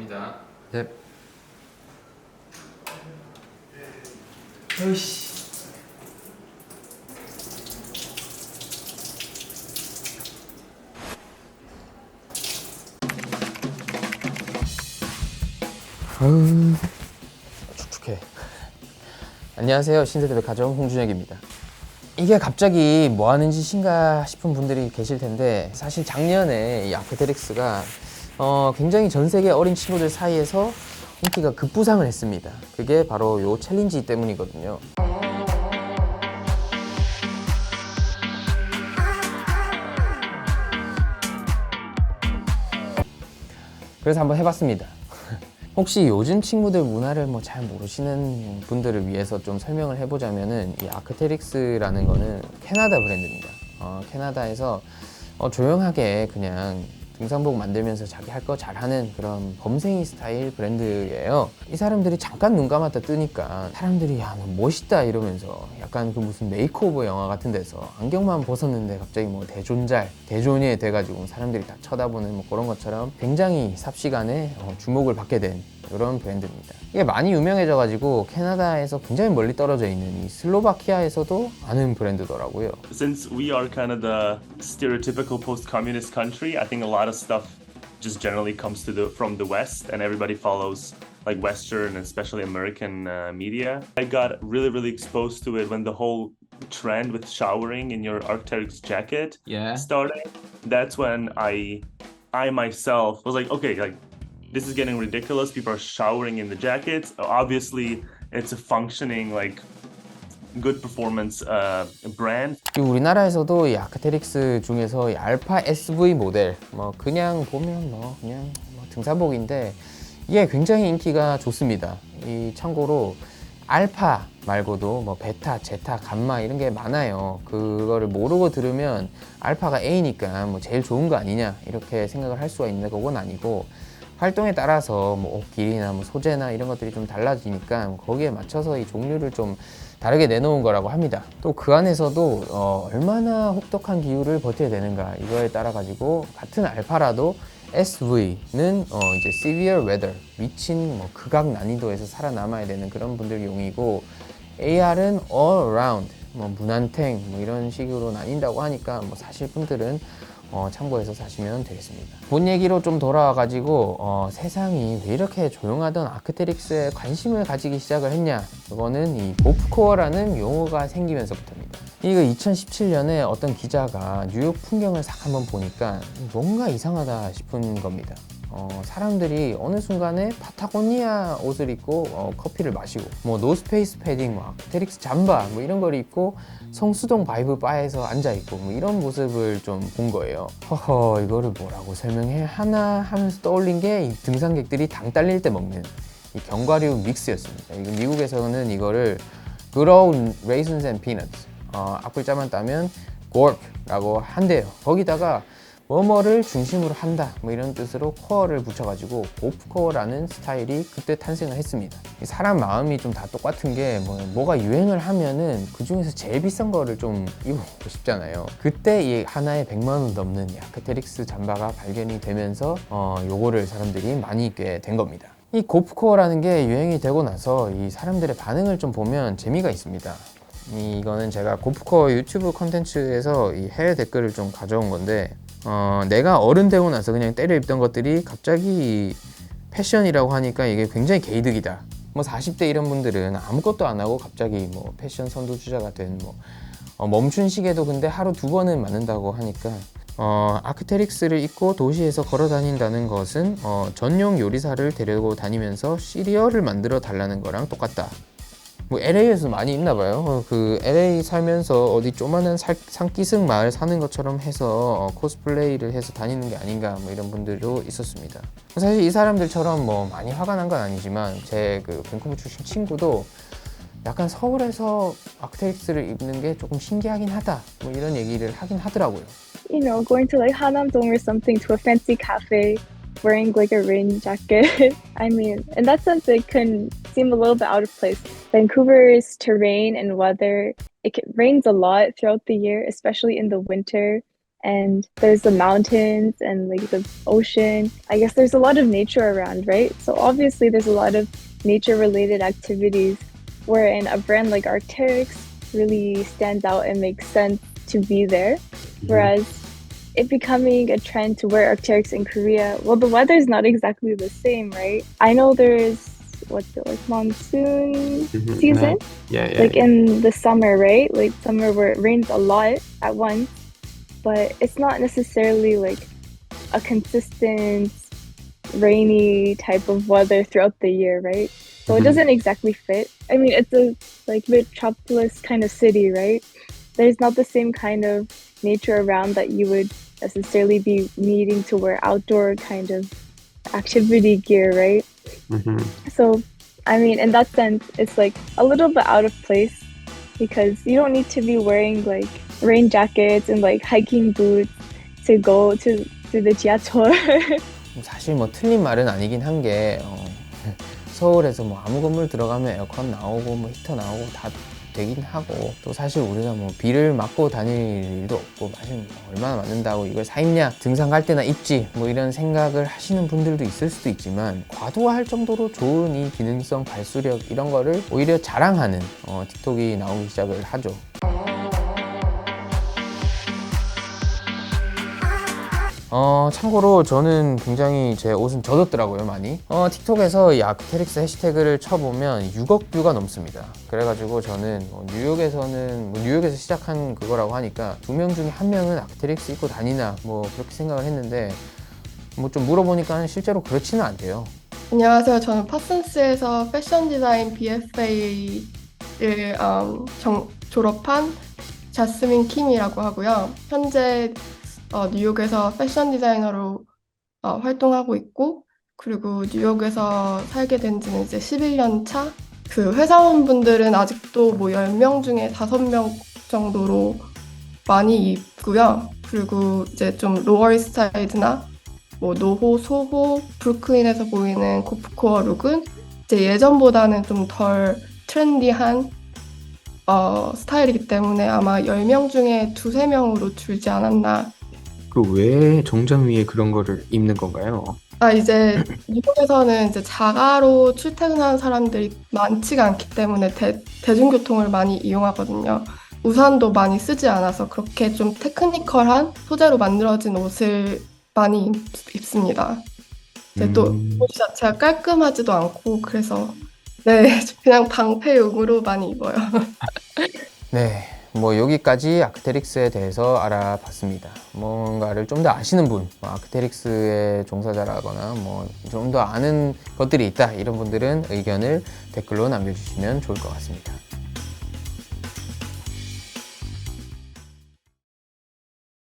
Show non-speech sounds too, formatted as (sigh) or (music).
갑니다. 네. 으이씨. 아유, 축축해. 안녕하세요. 신세대 백화점 홍준혁입니다. 이게 갑자기 뭐 하는 짓인가 싶은 분들이 계실 텐데 사실 작년에 이 아크테릭스가 어, 굉장히 전 세계 어린 친구들 사이에서 인기가 급부상을 했습니다. 그게 바로 요 챌린지 때문이거든요. 그래서 한번 해봤습니다. (laughs) 혹시 요즘 친구들 문화를 뭐 잘 모르시는 분들을 위해서 좀 설명을 해보자면은 이 아크테릭스라는 거는 캐나다 브랜드입니다. 어, 캐나다에서 어, 조용하게 그냥 등산복 만들면서 자기 할 거 잘하는 그런 범생이 스타일 브랜드예요. 이 사람들이 잠깐 눈 감았다 뜨니까 사람들이 야, 너 멋있다 이러면서 약간 그 무슨 메이크오버 영화 같은 데서 안경만 벗었는데 갑자기 뭐 대존잘, 대존이 돼가지고 사람들이 다 쳐다보는 뭐 그런 것처럼 굉장히 삽시간에 어, 주목을 받게 된 그런 브랜드입니다. 이게 많이 유명해져가지고 캐나다에서 굉장히 멀리 떨어져 있는 이 슬로바키아에서도 아는 브랜드더라고요. since we are kind of the stereotypical post-communist country, I think a lot of stuff just generally comes to the from the West, and everybody follows like Western and especially American uh, media. I got really, really exposed to it when the whole trend with showering in your Arc'teryx jacket Yeah. started. That's when I, I myself was like, okay, like this is getting ridiculous. People are showering in the jackets. Obviously, it's a functioning like good performance uh, brand. 이 우리나라에서도 이 아크테릭스 중에서 이 알파 SV 모델 뭐 그냥 보면 뭐 그냥 뭐 등산복인데 이게 굉장히 인기가 좋습니다. 이 참고로 알파 말고도 뭐 베타, 제타, 감마 이런 게 많아요. 그거를 모르고 들으면 알파가 A니까 뭐 제일 좋은 거 아니냐 이렇게 생각을 할 수가 있는데 그건 아니고 활동에 따라서 뭐 옷 길이나 뭐 소재나 이런 것들이 좀 달라지니까 거기에 맞춰서 이 종류를 좀 다르게 내놓은 거라고 합니다. 또 그 안에서도 어, 얼마나 혹독한 기후를 버텨야 되는가 이거에 따라 가지고 같은 알파라도 SV는 어, 이제 severe weather 미친 뭐 극악 난이도에서 살아남아야 되는 그런 분들 용이고 AR은 all around 뭐 무난탱 뭐 이런 식으로 나뉜다고 하니까 뭐 사실 분들은 어, 참고해서 사시면 되겠습니다. 본 얘기로 좀 돌아와 가지고 어, 세상이 왜 이렇게 조용하던 아크테릭스에 관심을 가지기 시작을 했냐? 그거는 이 보프코어라는 용어가 생기면서부터입니다. 이거 2017년에 어떤 기자가 뉴욕 풍경을 싹 한번 보니까 뭔가 이상하다 싶은 겁니다. 어, 사람들이 어느 순간에 파타고니아 옷을 입고 어, 커피를 마시고 뭐 노스페이스 패딩, 뭐 아크테릭스 잠바 뭐 이런 걸 입고 성수동 바이브 바에서 앉아 있고 뭐 이런 모습을 좀 본 거예요. 허허 이거를 뭐라고 설명해 하나 하면서 떠올린 게이 등산객들이 당 딸릴 때 먹는 이 견과류 믹스였습니다. 이거 미국에서는 이거를 ground raisins 어, 앞글자만 따면 gork라고 한대요. 거기다가 뭐뭐를 중심으로 한다 뭐 이런 뜻으로 코어를 붙여가지고 고프코어라는 스타일이 그때 탄생을 했습니다. 이 사람 마음이 좀 다 똑같은 게 뭐, 뭐가 유행을 하면은 그 중에서 제일 비싼 거를 좀 입어보고 싶잖아요. 그때 이 하나에 100만 원 넘는 이 아크테릭스 잠바가 발견이 되면서 어, 요거를 사람들이 많이 입게 된 겁니다. 이 고프코어라는 게 유행이 되고 나서 이 사람들의 반응을 좀 보면 재미가 있습니다. 이거는 제가 고프코어 유튜브 컨텐츠에서 이 해외 댓글을 좀 가져온 건데 어, 내가 어른 되고 나서 그냥 때려 입던 것들이 갑자기 패션이라고 하니까 이게 굉장히 개이득이다. 뭐 40대 이런 분들은 아무것도 안 하고 갑자기 뭐 패션 선두주자가 된뭐 어, 멈춘 시계도 근데 하루 두 번은 맞는다고 하니까 어, 아크테릭스를 입고 도시에서 걸어 다닌다는 것은 어, 전용 요리사를 데리고 다니면서 시리얼을 만들어 달라는 거랑 똑같다. 뭐 LA에서 많이 있나 봐요. 어, 그 LA 살면서 어디 조만한 살, 산기슭 마을 사는 것처럼 해서 어, 코스플레이를 해서 다니는 게 아닌가 뭐 이런 분들도 있었습니다. 사실 이 사람들처럼 뭐 많이 화가 난 건 아니지만 제그 밴쿠버 출신 친구도 약간 서울에서 아크테릭스를 입는 게 조금 신기하긴 하다 뭐 이런 얘기를 하긴 하더라고요. you know, going to like Hanamdong or something to a fancy cafe, wearing like a rain jacket. (laughs) I mean, in that sense, it can seem a little bit out of place. Vancouver's terrain and weather, it rains a lot throughout the year, especially in the winter. and there's the mountains and like the ocean. I guess there's a lot of nature around, right? So obviously there's a lot of nature related activities wherein a brand like Arcteryx really stands out and makes sense to be there. Mm-hmm. Whereas it becoming a trend to wear Arcteryx in Korea, well, the weather's not exactly the same, right? I know there's what's it like monsoon Mhm. season, Yeah, yeah. like in the summer, right? Like summer where it rains a lot at once, but it's not necessarily like a consistent rainy type of weather throughout the year, right? So it Mhm. doesn't exactly fit. I mean, it's a like metropolis kind of city, right? There's not the same kind of nature around that you would necessarily be needing to wear outdoor kind of activity gear, right? Mhm. So, I mean, in that sense, it's like a little bit out of place because you don't need to be wearing like rain jackets and like hiking boots to go to to the 지하철. 사실 뭐 틀린 말은 아니긴 한게 어, 서울에서 뭐 아무 건물 들어가면 에어컨 나오고 뭐 히터 나오고 다 되긴 하고 또 사실 우리가 뭐 비를 맞고 다닐 일도 없고 사실 뭐 얼마나 맞는다고 이걸 사 입냐 등산 갈 때나 입지 뭐 이런 생각을 하시는 분들도 있을 수도 있지만 과도할 정도로 좋은 이 기능성 발수력 이런 거를 오히려 자랑하는 어, 틱톡이 나오기 시작을 하죠. 어, 참고로 저는 굉장히 제 옷은 젖었더라고요, 많이. 어, 틱톡에서 이 아크테릭스 해시태그를 쳐보면 6억 뷰가 넘습니다. 그래가지고 저는 뭐 뉴욕에서는, 뭐 뉴욕에서 시작한 그거라고 하니까 두 명 중에 한 명은 아크테릭스 입고 다니나 뭐 그렇게 생각을 했는데 뭐 좀 물어보니까 실제로 그렇지는 않대요. 안녕하세요. 저는 파슨스에서 패션 디자인 BFA를 음, 정- 졸업한 자스민 킴이라고 하고요. 현재 어, 뉴욕에서 패션 디자이너로 어, 활동하고 있고, 그리고 뉴욕에서 살게 된 지는 이제 11년 차. 그 회사원분들은 아직도 뭐 10명 중에 5명 정도로 많이 입고요. 그리고 이제 좀 로어이스타이드나 뭐 노호, 소호, 브루클린에서 보이는 고프코어 룩은 이제 예전보다는 좀 덜 트렌디한 어, 스타일이기 때문에 아마 10명 중에 두세 명으로 줄지 않았나. 그왜 정장 위에 그런 거를 입는 건가요? 아, 이제 미국에서는 이제 자가로 출퇴근하는 사람들이 많지가 않기 때문에 대, 대중교통을 많이 이용하거든요. 우산도 많이 쓰지 않아서 그렇게 좀 테크니컬한 소재로 만들어진 옷을 많이 입, 입습니다. 이제 또 음. 옷 자체가 깔끔하지도 않고 그래서 네 (laughs) 그냥 방패용으로 많이 입어요. 네. 뭐 여기까지 아크테릭스에 대해서 알아봤습니다. 뭔가를 좀 더 아시는 분, 뭐 아크테릭스의 종사자라거나 뭐 좀 더 아는 것들이 있다 이런 분들은 의견을 댓글로 남겨주시면 좋을 것 같습니다.